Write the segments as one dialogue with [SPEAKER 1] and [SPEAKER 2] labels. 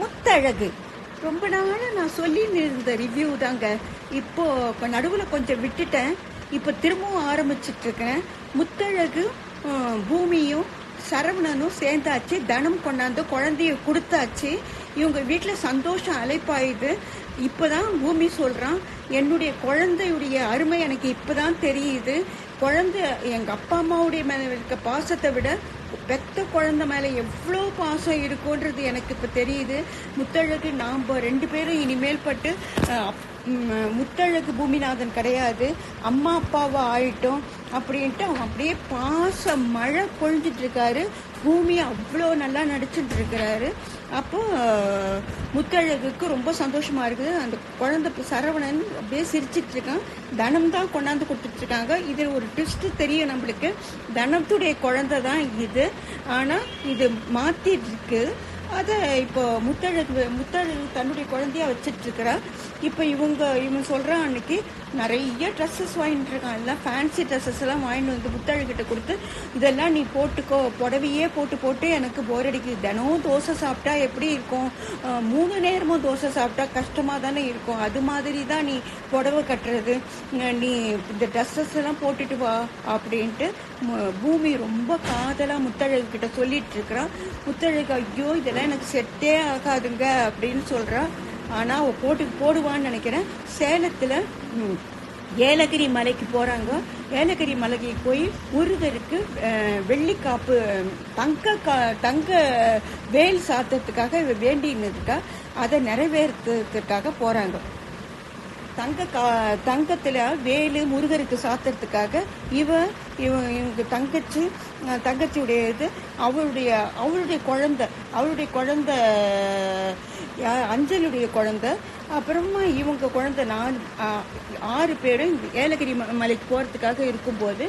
[SPEAKER 1] முத்தழகு. ரொம்ப நாளாக நான் சொல்லின்னு இருந்த ரிவ்யூ தாங்க. இப்போ இப்போ நடுவில் கொஞ்சம் விட்டுட்டேன். இப்போ திரும்பவும் ஆரம்பிச்சிட்டு இருக்கேன் முத்தழகு பூமியும் சரவணனும் சேர்ந்தாச்சு. தனம் கொண்டாந்து குழந்தைய கொடுத்தாச்சு. இவங்க வீட்டில் சந்தோஷம் அலைப்பாயுது. இப்போதான் பூமி சொல்கிறான் என்னுடைய குழந்தையுடைய அருமை எனக்கு இப்போதான் தெரியுது. குழந்தை எங்கள் அப்பா அம்மாவுடைய மேலே இருக்க பாசத்தை விட பெத்த குழந்தை மேலே எவ்வளோ பாசம் இருக்குன்றது எனக்கு இப்போ தெரியுது. முத்தழகு நாம் ரெண்டு பேரும் இனிமேல் பட்டு அப்- முத்தழகு பூமிநாதன் கிடையாது. அம்மா அப்பாவை ஆயிட்டோம் அப்படின்ட்டு அவன் அப்படியே பாச மழை பொழிஞ்சிட்டு இருக்காரு. பூமி அவ்வளோ நல்லா நடிச்சுட்டு இருக்கிறாரு அப்போ முத்தழகுக்கு ரொம்ப சந்தோஷமா இருக்குது. அந்த குழந்தை சரவணன் அப்படியே சிரிச்சிட்டு இருக்கான் தனம் தான் கொண்டாந்து கொடுத்துட்டு இருக்காங்க இதில் ஒரு ட்விஸ்ட் தெரியும் நம்மளுக்கு. தனத்துடைய குழந்தை தான் இது. ஆனால் இது மாத்திட்டு இருக்கு அதை இப்போ முத்தழகு முத்தழகு தன்னுடைய குழந்தையா வச்சிட்டு இருக்கிறா இப்போ இவங்க இவன் சொல்கிறான் அன்னைக்கு நிறைய ட்ரெஸ்ஸஸ் வாங்கிட்டு இருக்கான். எல்லாம் ஃபேன்சி ட்ரெஸ்ஸஸ் எல்லாம் வாங்கிட்டு வந்து முத்தழகிட்ட கொடுத்து இதெல்லாம் நீ போட்டுக்கோ. புடவையே போட்டு போட்டு எனக்கு போர் அடிக்குது. தினம் தோசை சாப்பிட்டா எப்படி இருக்கும்? மூணு நேரமும் தோசை சாப்பிட்டா கஷ்டமாக தானே இருக்கும். அது மாதிரி தான் நீ புடவை கட்டுறது. நீ இந்த ட்ரெஸ்ஸஸ் எல்லாம் போட்டுட்டு வா அப்படின்ட்டு பூமி ரொம்ப காதலாக முத்தழகு கிட்ட சொல்லிட்டு இருக்கிறான். முத்தழகு ஐயோ இதெல்லாம் எனக்கு செட்டே ஆகாதுங்க அப்படின்னு சொல்கிறான் ஆனால் அவள் போட்டு போடுவான்னு நினைக்கிறேன். சேலத்தில் ஏலகிரி மலைக்கு போகிறாங்க ஏலகிரி மலைக்கு போய் முருகருக்கு வெள்ளிக்காப்பு தங்க கா- தங்க வேல் சாத்தத்துக்காக வேண்டினதுக்கா அதை நிறைவேறதுக்காக போகிறாங்க தங்க தங்கத்தில் வேலு முருகருக்கு சாத்துறதுக்காக இவ இவ இவங்க தங்கச்சி தங்கச்சியுடைய இது அவளுடைய அவளுடைய குழந்தை அவளுடைய குழந்த யா- அஞ்சலுடைய குழந்த. அப்புறமா இவங்க குழந்த நான் ஆறு பேரும் இந்த ஏலகிரி ம- மலைக்கு போகிறதுக்காக இருக்கும்போது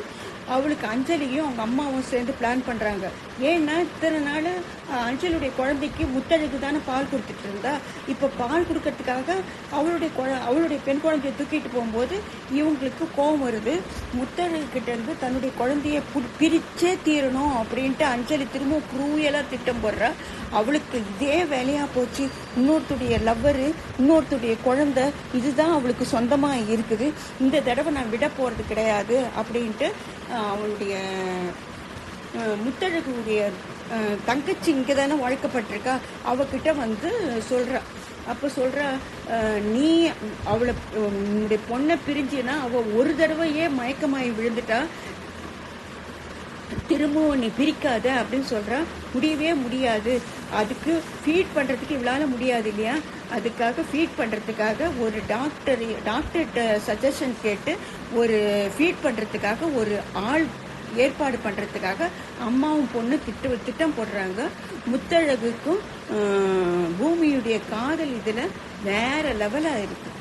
[SPEAKER 1] அவளுக்கு அஞ்சலியும் அவங்க அம்மாவும் சேர்ந்து பிளான் பண்ணுறாங்க ஏன்னா இத்தனை நாள் அஹ், அஞ்சலுடைய குழந்தைக்கு முத்தழகு தானே பால் கொடுத்துட்டு இருந்தா இப்போ பால் கொடுக்கறதுக்காக அவளுடைய குழ அவளுடைய பெண் குழந்தைய தூக்கிட்டு போகும்போது இவங்களுக்கு கோபம் வருது. முத்தழகு கிட்டேருந்து தன்னுடைய குழந்தைய பு- பிரிச்சே தீரணும் அப்படின்ட்டு அஞ்சலி திரும்ப குரூயலாக திட்டம் போடுறா. அவளுக்கு இதே வேலையாக போச்சு. இன்னொருத்துடைய லவ்வரு இன்னொருத்துடைய குழந்தை இதுதான் அவளுக்கு சொந்தமாக இருக்குது. இந்த தடவை நான் விட போகிறது கிடையாது அப்படின்ட்டு அவனுடைய அவளுடைய முத்தழகுடைய தங்கச்சி இங்கே தானே வாழ்க்கப்பட்டிருக்கா அவகிட்ட வந்து சொல்றா. அப்போ சொல்கிறா நீ அவளை உன்னுடைய பொண்ணை பிரிஞ்சுன்னா அவள் ஒரு தடவையே மயக்கமாகி விழுந்துட்டா. திரும்பவும் நீ பிரிக்காத அப்படின்னு சொல்கிறான் முடியவே முடியாது. அதுக்கு ஃபீட் பண்ணுறதுக்கு இவளால் முடியாது இல்லையா? அதுக்காக ஃபீட் பண்ணுறதுக்காக ஒரு டாக்டர் டாக்டர்கிட்ட சஜஷன் கேட்டு ஒரு ஃபீட் பண்ணுறதுக்காக ஒரு ஆள் ஏற்பாடு பண்ணுறதுக்காக அம்மாவும் பொண்ணு திட்ட திட்டம் போடுறாங்க. முத்தழகுக்கும் பூமியுடைய காதல் இதில் வேற லெவலாக இருக்குது